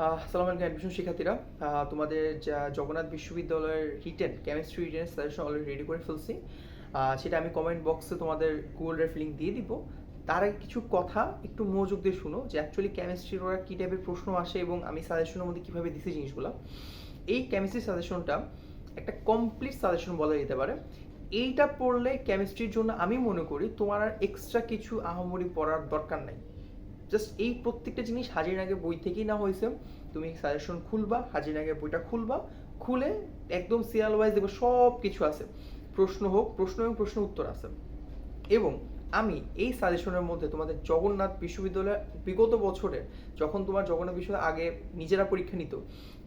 আসসালামু আলাইকুম অ্যাডমিশন শিক্ষার্থীরা। তোমাদের যা জগন্নাথ বিশ্ববিদ্যালয়ের written chemistry written suggestion already ready করে ফেলছি। সেটা আমি কমেন্ট বক্সে তোমাদের গুগল লিঙ্ক দিয়ে দিব। তার আগে কিছু কথা একটু মনোযোগ দিয়ে শুনো যে অ্যাকচুয়ালি কেমিস্ট্রির ওরা কী টাইপের প্রশ্ন আসে এবং আমি সাজেশনের মধ্যে কীভাবে দিছি জিনিসগুলো। এই কেমিস্ট্রি সাজেশনটা একটা কমপ্লিট সাজেশন বলা যেতে পারে। এইটা পড়লে কেমিস্ট্রির জন্য আমি মনে করি তোমার আর এক্সট্রা কিছু আহামরি পড়ার দরকার নাই। জাস্ট এই প্রত্যেকটা জিনিস হাজির আগে বই থেকেই না হয়েছে। তুমি সাজেশন খুলবা হাজির আগে বইটা খুলবা, খুলে একদম সিরিয়াল ওয়াইজ দেখবে সব কিছু আছে। প্রশ্ন হোক, প্রশ্ন এবং প্রশ্ন উত্তর আছে। এবং আমি এই সাজেশনের মধ্যে তোমাদের জগন্নাথ বিশ্ববিদ্যালয় বিগত বছরে যখন তোমার জগন্নাথ বিশ্ববিদ্যালয় আগে নিজেরা পরীক্ষা নিত,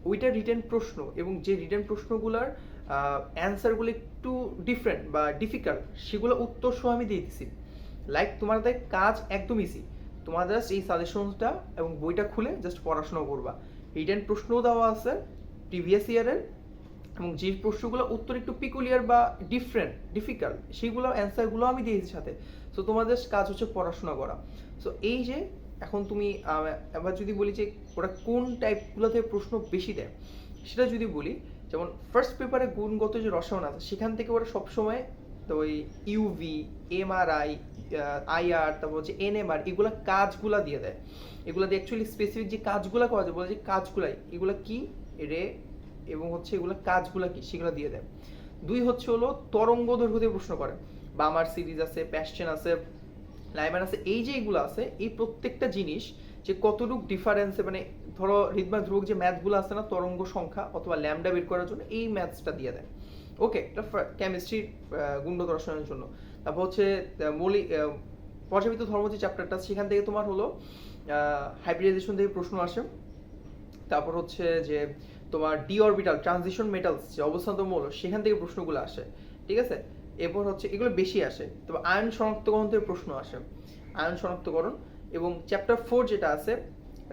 ওইটা রিটার্ন প্রশ্ন এবং যে রিটার্ন প্রশ্নগুলোর অ্যান্সারগুলো একটু ডিফারেন্ট বা ডিফিকাল্ট সেগুলো উত্তর সহ আমি দিয়ে দিছি। লাইক তোমাদের কাজ একদম ইজি তোমার জাস্ট এই সাজেশনটা এবং বইটা খুলে জাস্ট পড়াশোনা করবা। রিটেন প্রশ্নও দেওয়া আছে প্রিভিয়াস ইয়ারের এবং যে প্রশ্নগুলো উত্তর একটু পিকুলিয়ার বা ডিফারেন্ট ডিফিকাল্ট সেইগুলো অ্যান্সারগুলো আমি দিয়েছি সাথে। সো তোমাদের কাজ হচ্ছে পড়াশোনা করা। সো এই যে এখন তুমি আহ, এবার যদি বলি যে ওরা কোন টাইপগুলো থেকে প্রশ্ন বেশি দেয় সেটা যদি বলি যেমন ফার্স্ট পেপারে গুণগত যে রসায়ন আছে সেখান থেকে ওরা সবসময় তো ওই ইউভি এমআরআই আইআর তারপর হচ্ছে এনএমআর এগুলো কাজগুলা দিয়ে দেয়। এগুলো অ্যাকচুয়ালি স্পেসিফিক যে কাজগুলা করা যায়, বলে যে কাজগুলাই, এগুলো কি, রে, এবং হচ্ছে এগুলো কাজগুলা কি, সেগুলো দিয়ে দেয়। দুই হচ্ছে হলো তরঙ্গ দৈর্ঘ্য দিয়ে প্রশ্ন করে। বামার সিরিজ আছে প্যাশন আছে লাইমান আছে, এই যে এগুলো আছে, এই প্রত্যেকটা জিনিস যে কতটুক ডিফারেন্সে মানে ধরো হৃদমা ধ্রুবক যে ম্যাথগুলো আছে না, তরঙ্গ সংখ্যা অথবা ল্যামডা বের করার জন্য, এই ম্যাথসটা দিয়ে দেয়। ওকে, এটা কেমিস্ট্রির গুণগত রসায়নের জন্য। তারপর হচ্ছে মৌলিক পর্যাবৃত্ত ধর্ম যে চ্যাপ্টারটা সেখান থেকে তোমার হলো হাইব্রিডাইজেশন থেকে প্রশ্ন আসে। তারপর হচ্ছে যে, তোমার ডি অরবিটাল ট্রানজিশন মেটালস যে অবস্থান্ত মৌল, সেখান থেকে প্রশ্নগুলো আসে, ঠিক আছে? এরপর হচ্ছে, এগুলো বেশি আসে। তবে আয়ন শনাক্তকরণ থেকে প্রশ্ন আসে। আয়ন শনাক্তকরণ এবং চ্যাপ্টার ফোর যেটা আছে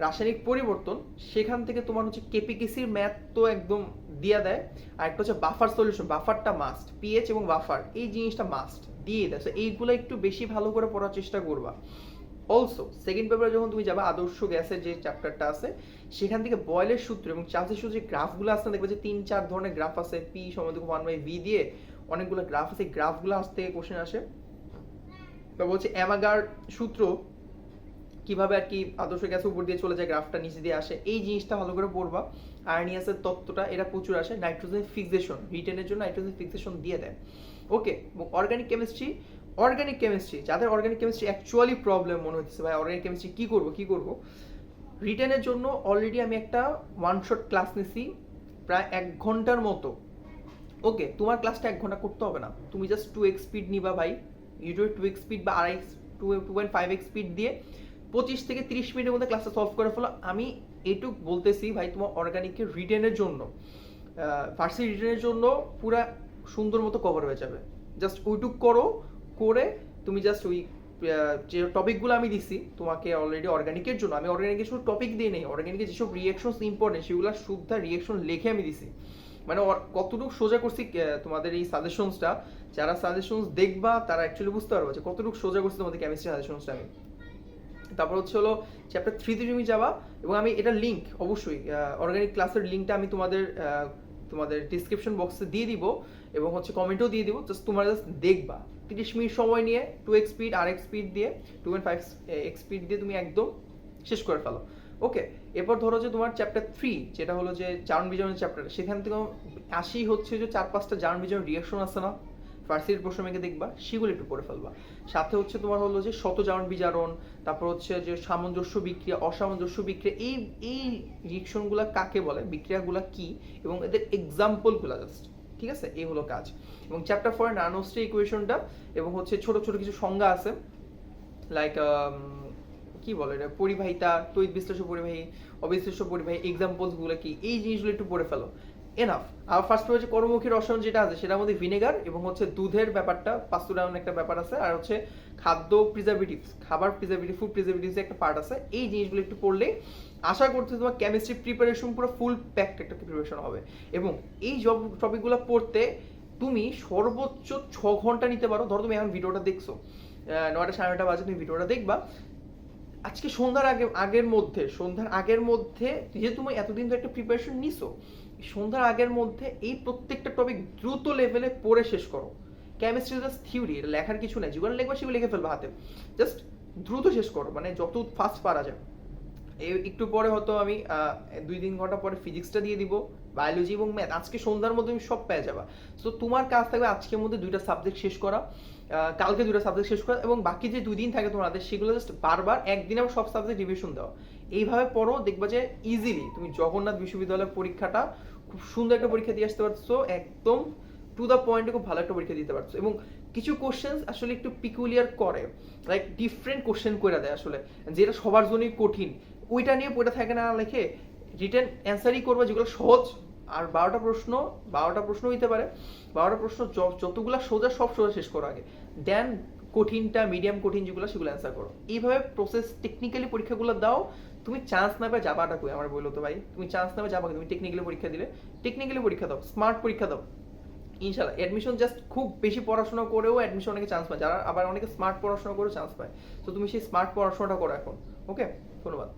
রাসায়নিক পরিবর্তন, সেখান থেকে তোমার হচ্ছে কেপিকেসির ম্যাথ তো একদম দিয়ে দেয়। আর একটা হচ্ছে বাফার সলিউশন, বাফারটা মাস্ট পিএইচ এবং বাফার, এই জিনিসটা মাস্ট দিয়ে। দেয় এইগুলো একটু বেশি ভালো করে পড়ার চেষ্টা করবা। অলসো সেকেন্ড পেপারে যখন তুমি যাবে, আদর্শ গ্যাসের যে চ্যাপ্টারটা আছে, সেখান থেকে বয়েলের সূত্র এবং চার্লসের সূত্র গ্রাফগুলো আসতে দেখবে যে তিন চার ধরনের গ্রাফ আছে পি সমান ওয়ান বাই ভি দিয়ে অনেকগুলো গ্রাফ আছে গ্রাফগুলো থেকে কোশ্চেন আসে। তারপর হচ্ছে অ্যামাগার সূত্র কীভাবে আর কি আদর্শ গ্যাসের উপর দিয়ে চলে যায় গ্রাফটা নিচে দিয়ে আসে, এই জিনিসটা ভালো করে পড়বা। আর্নিয়াসের তত্ত্বটা এটা প্রচুর আসে, নাইট্রোজেন ফিক্সেশন রিটেনের জন্য নাইট্রোজেন ফিক্সেশন দিয়ে দেয়। Okay organic chemistry organic chemistry যাদের অর্গানিক কেমিস্ট্রি অ্যাকচুয়ালি প্রবলেম মনে হচ্ছে ভাই অর্গানিক কেমিস্ট্রি কী করব, কি করব? রিটেনের জন্য অলরেডি আমি একটা ওয়ান শট ক্লাস নিছি, প্রায় এক ঘণ্টার মতো। ওকে, তোমার ক্লাসটা এক ঘণ্টা করতে হবে না। তুমি জাস্ট টু এক্স স্পিড নিবা, ভাই। ইউটিউব টু এক্স স্পিড বা আড়াই two two point five X speed দিয়ে পঁচিশ থেকে তিরিশ মিনিটের মধ্যে ক্লাসটা সলভ করে ফেলো। আমি এইটুক বলতেছি ভাই, তোমার অর্গানিকের রিটেনের জন্য। ফার্সি রিটেনের জন্য পুরা সুন্দর মতো কভার হয়ে যাবে। জাস্ট ওইটুক করো, করে তুমি জাস্ট ওই যে টপিকগুলো আমি দিছি, তোমাকে অলরেডি অর্গানিকের জন্য। আমি অর্গানিকের শুধু টপিক দিয়ে নেই অর্গানিকের যেসব রিয়েকশনস ইম্পর্টেন্ট সেগুলো শুদ্ধ রিয়েকশন লিখে আমি দিছি। মানে কতটুকু সোজা করছি তোমাদের এই সাজেশনসটা যারা সাজেশনস দেখবা, তারা অ্যাকচুয়ালি বুঝতে পারবে যে কতটুকু সোজা করছি তোমাদের কেমিস্ট্রি সাজেশনসটা আমি। তারপর হচ্ছে হলো চ্যাপ্টার থ্রিতে তুমি যাবা এবং আমি, এটা লিঙ্ক অবশ্যই অর্গানিক ক্লাসের লিঙ্কটা আমি তোমাদের তোমাদের ডিসক্রিপশন বক্সে দিয়ে দিব এবং হচ্ছে কমেন্টও দিয়ে দিব। জাস্ট তোমরা জাস্ট দেখবা। তিরিশ মিনিট সময় নিয়ে টু এক্স স্পিড আর এক্স স্পিড দিয়ে two point five X speed দিয়ে তুমি একদম শেষ করে ফেলো। ওকে এরপর ধরো যে তোমার চ্যাপ্টার থ্রি যেটা হলো যে জার্ন বিজনের চ্যাপ্টার সেখান থেকে আসি হচ্ছে যে চার পাঁচটা জার্ন বিজনের রিয়াকশন আছে না। ফার্সির প্রশ্ন মেঘে দেখবা, সেগুলো একটু পড়ে ফেলবা। সাথে হচ্ছে তোমার হলো যে শতজারণ বিজারণ, তারপর হচ্ছে যে সামঞ্জস্য বিক্রিয়া, অসামঞ্জস্য বিক্রিয়া, এই এই রিয়েকশনগুলো কাকে বলে, বিক্রিয়াগুলো কি, এবং এদের এক্সাম্পলগুলো জাস্ট ঠিক আছে? এই হলো কাজ। এবং চ্যাপ্টার ফোর নানোস্টে ইকুয়েশনটা এবং হচ্ছে ছোট ছোট কিছু সংজ্ঞা আছে লাইক কি বলে এটা? পরিবাহিতা তৈত বিশ্লেষ্য পরিবাহী অবিশ্লেষ্য পরিবাহী এক্সাম্পলসগুলো কি? এই জিনিসগুলো একটু পড়ে ফেলো। এনাফ আর ফার্স্ট হচ্ছে কর্মমুখী রসায়ন যেটা আছে, সেটার মধ্যে ভিনেগার এবং হচ্ছে দুধের ব্যাপারটা পাস্তুরায়ন একটা ব্যাপার আছে, আর হচ্ছে খাদ্য প্রিজারভেটিভস খাবার প্রিজারভেটিভ ফুড প্রিজারভেটিভস একটা পার্ট আছে। এই জিনিসগুলো একটু পড়লে আশা করতে তোমার কেমিস্ট্রি প্রিপারেশন পুরো ফুল প্যাকড একটা প্রিপারেশন হবে। এবং এই জব টপিকগুলো পড়তে তুমি সর্বোচ্চ ছ ঘণ্টা নিতে পারো। ধরো তুমি এখন ভিডিওটা দেখছ নয়টা সাড়ে নয়টা বাজে তুমি ভিডিওটা দেখবা। আজকে সন্ধ্যার আগে, আগের মধ্যে, সন্ধ্যার আগের মধ্যে, যেহেতু তুমি এতদিন ধরে একটা প্রিপারেশন নিছো সন্ধ্যার আগের মধ্যে এই প্রত্যেকটা টপিক দ্রুত লেভেলে পড়ে শেষ করো। কেমিস্ট্রি জাস্ট থিওরি এটা লেখার কিছু নেই। যেগুলো লিখবা সেগুলো লিখে ফেলবা হাতে। জাস্ট দ্রুত শেষ করো মানে যত ফাস্ট পারা যায়। একটু পরে হয়তো আমি দুই তিন ঘণ্টা পরে ফিজিক্সটা দিয়ে দিব বায়োলজি এবং ম্যাথ আজকে সন্ধ্যার মধ্যে তুমি সব পেয়ে যাবা। সো তোমার কাজ থাকবে আজকের মধ্যে দুইটা সাবজেক্ট শেষ করা। কালকে দুইটা সাবজেক্ট শেষ করা, এবং বাকি যে দুই দিন থাকে তোমাদের, সেগুলো জাস্ট বারবার একদিনে আবার সব সাবজেক্ট রিভিশন দেওয়া এইভাবে পড়ো, দেখবা যে ইজিলি তুমি জগন্নাথ বিশ্ববিদ্যালয়ের পরীক্ষাটা খুব সুন্দর একটা পরীক্ষা দিয়ে আসতে পারছ, একদম টু দ্য পয়েন্টে খুব ভালো একটা পরীক্ষা দিতে পারছ। এবং কিছু কোশ্চেন আসলে একটু পিকুলিয়ার করে লাইক ডিফারেন্ট কোশ্চেন করে দেয় আসলে, যেটা সবার জন্যই কঠিন। ওইটা নিয়ে পড়ে থাকে না লিখে রিটার্ন অ্যান্সারই করবে যেগুলো সহজ আর বারোটা প্রশ্ন বারোটা প্রশ্ন হইতে পারে। বারোটা প্রশ্ন যতগুলা সোজা, সব সোজা শেষ করো আগে। দেন কঠিনটা মিডিয়াম কঠিন যেগুলো, সেগুলো অ্যান্সার করো। এইভাবে প্রসেস টেকনিক্যালি পরীক্ষাগুলো দাও। তুমি চান্স না পাবে যাবাটা কই? আমার বলল তো ভাই। তুমি চান্স না পাবে যাবা তুমি টেকনিক্যালি পরীক্ষা দিলে। টেকনিক্যালি পরীক্ষা দাও স্মার্ট পরীক্ষা দাও। ইনশাল্লাহ অ্যাডমিশন জাস্ট খুব বেশি পড়াশোনা করেও অ্যাডমিশন অনেকে চান্স পায়। যারা আবার অনেকে স্মার্ট পড়াশোনা করেও চান্স পায়। তো তুমি সেই স্মার্ট পড়াশোনাটা করো এখন। ওকে ধন্যবাদ।